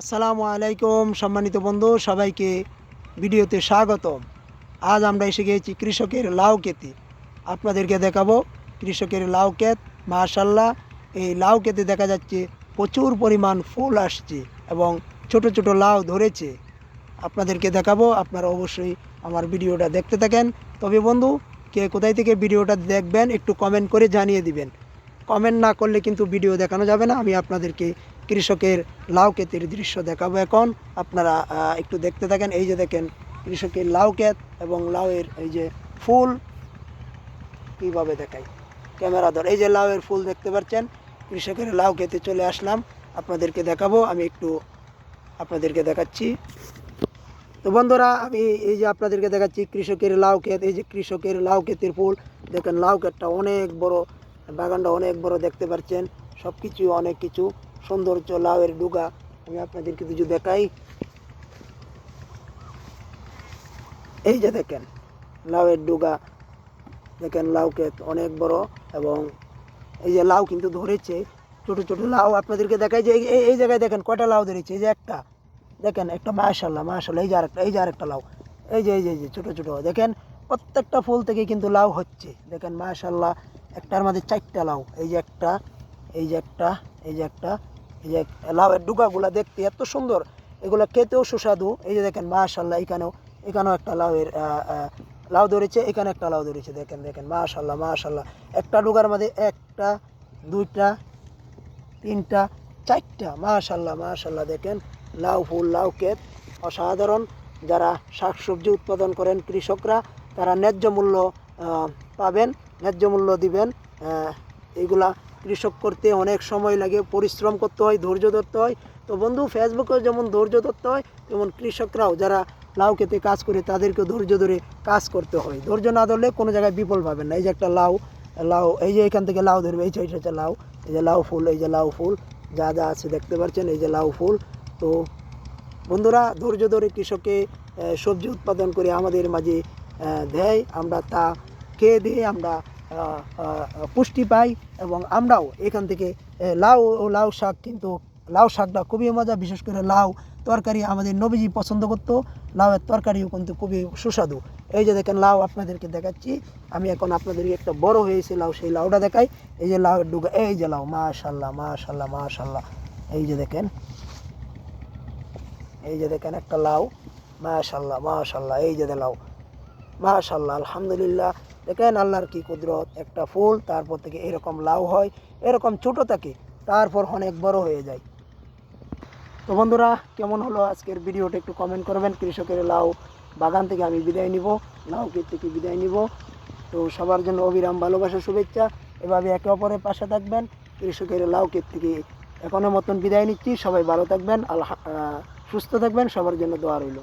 আসসালামু আলাইকুম, সম্মানিত বন্ধু, সবাইকে ভিডিওতে স্বাগতম। আজ আমরা এসে গিয়েছি কৃষকের লাউ ক্ষেতে আপনাদেরকে দেখাবো কৃষকের লাউ ক্ষেত। মাশাল্লাহ এই লাউ ক্ষেতে দেখা যাচ্ছে প্রচুর পরিমাণ ফুল আসছে এবং ছোট ছোট লাউ ধরেছে। আপনাদেরকে দেখাবো, আপনারা অবশ্যই আমার ভিডিওটা দেখতে থাকেন। তবে বন্ধু, কে কোথায় থেকে ভিডিওটা দেখবেন, একটু কমেন্ট করে জানিয়ে দিবেন। কমেন্ট না করলে কিন্তু ভিডিও দেখানো যাবে না। আমি আপনাদেরকে কৃষকের লাউ ক্ষেতের দৃশ্য দেখাবো এখন। আপনারা একটু দেখতে থাকেন। এই যে দেখেন, কৃষকের লাউ ক্ষেত এবং লাউয়ের এই যে ফুল, কীভাবে দেখাই? ক্যামেরা ধর, এই যে লাউয়ের ফুল দেখতে পাচ্ছেন, কৃষকের লাউ ক্ষেতে চলে আসলাম। আপনাদেরকে দেখাবো, আমি একটু আপনাদেরকে দেখাচ্ছি। তো বন্ধুরা, আমি এই যে আপনাদেরকে দেখাচ্ছি কৃষকের লাউ ক্ষেত, এই যে কৃষকের লাউ ক্ষেতের ফুল। দেখেন, লাউ ক্ষেতটা অনেক বড় বাগানটা অনেক বড় দেখতে পাচ্ছেন। সব কিছু অনেক কিছু। সৌন্দর্য, লাউয়ের ডুগা। আমি আপনাদেরকে কিছু দেখাই। এই যে দেখেন, লাউয়ের ডুগা। দেখেন, লাউ ক্ষেত অনেক বড় এবং এই যে লাউ কিন্তু ধরেছে। ছোট ছোট লাউ আপনাদেরকে দেখাই যে এই- এই জায়গায় দেখেন কয়টা লাউ ধরেছে। এই যে একটা। দেখেন, একটা মাশাল্লাহ মাশাল্লাহ এই যে আরেকটা, এই যে আরেকটা লাউ। এই যে এই যে এই যে ছোটো ছোটো। দেখেন, প্রত্যেকটা ফুল থেকে কিন্তু লাউ হচ্ছে। দেখেন মাশাল্লাহ একটার মাঝে চারটা লাউ এই যে একটা, এই যে একটা, এই যে একটা, এই যে লাউয়ের ডুগাগুলা দেখতে এত সুন্দর। এগুলো খেতেও সুস্বাদু। এই যে দেখেন মাশাল্লাহ এখানেও এখানেও একটা লাউয়ের লাউ ধরেছে, এখানে একটা লাউ ধরেছে, দেখেন দেখেন মাশাল্লাহ মাশাল্লাহ একটা ডুগার মধ্যে একটা, দুইটা, তিনটা, চারটা মাশাল্লাহ মাশাল্লাহ দেখেন। লাউ ফুল, লাউ ক্ষেত। অসাধারণ। যারা শাকসবজি উৎপাদন করেন কৃষকরা, তারা ন্যায্য মূল্য পাবেন। ন্যায্য মূল্য দিবেন। এগুলা কৃষক করতে অনেক সময় লাগে, পরিশ্রম করতে হয়, ধৈর্য ধরতে হয়। তো বন্ধু, ফেসবুকেও যেমন ধৈর্য ধরতে হয়, তেমন কৃষকরাও যারা লাউ খেতে কাজ করে তাদেরকে ধৈর্য ধরে কাজ করতে হয় ধৈর্য না ধরলে কোনো জায়গায় বিফল পাবেন না। এই যে একটা লাউ লাউ, এই যে এখান থেকে লাউ ধরবে, এই যে হচ্ছে লাউ, এই যে লাউ ফুল, এই যে লাউ ফুল, যা যা আছে দেখতে পাচ্ছেন, এই যে লাউ ফুল। তো বন্ধুরা, ধৈর্য ধরে কৃষকে সবজি উৎপাদন করে আমাদের মাঝে দেয়। আমরা তা খেয়ে দিয়ে আমরা পুষ্টি পাই এবং আমরাও এখান থেকে লাউ লাউ শাক কিন্তু, লাউ শাকটা খুবই মজা, বিশেষ করে লাউ তরকারি আমাদের নবীজি পছন্দ করতো, লাউয়ের তরকারিও কিন্তু খুবই সুস্বাদু। এই যে দেখেন লাউ আপনাদেরকে দেখাচ্ছি, আমি এখন আপনাদেরকে একটা বড় হয়েছে লাউ, সেই লাউটা দেখাই। এই যে লাউয়ের ডুগা, এই যে লাউ, মাশাল্লাহ মাশাল্লাহ মাশাল্লাহ। এই যে দেখেন, এই যে দেখেন একটা লাউ, মাশাল্লাহ মাশাল্লাহ, এই যে লাউ, মাশাল্লাহ, আলহামদুলিল্লাহ। দেখেন আল্লাহর কি কুদরত, একটা ফুল, তারপর থেকে এরকম লাউ হয়, এরকম ছোট থাকে, তারপর অনেক বড় হয়ে যায়। তো বন্ধুরা, কেমন হলো আজকের ভিডিওটা একটু কমেন্ট করবেন। কৃষকের লাউ বাগান থেকে আমি বিদায় নিব, লাউ ক্ষেত থেকে বিদায় নিব। তো সবার জন্য অবিরাম ভালোবাসা, শুভেচ্ছা। এভাবে একে অপরের পাশে থাকবেন। কৃষকের লাউ ক্ষেত থেকে এখনও মতন বিদায় নিচ্ছি। সবাই ভালো থাকবেন আল্লাহ সুস্থ থাকবেন। সবার জন্য দোয়া রইল।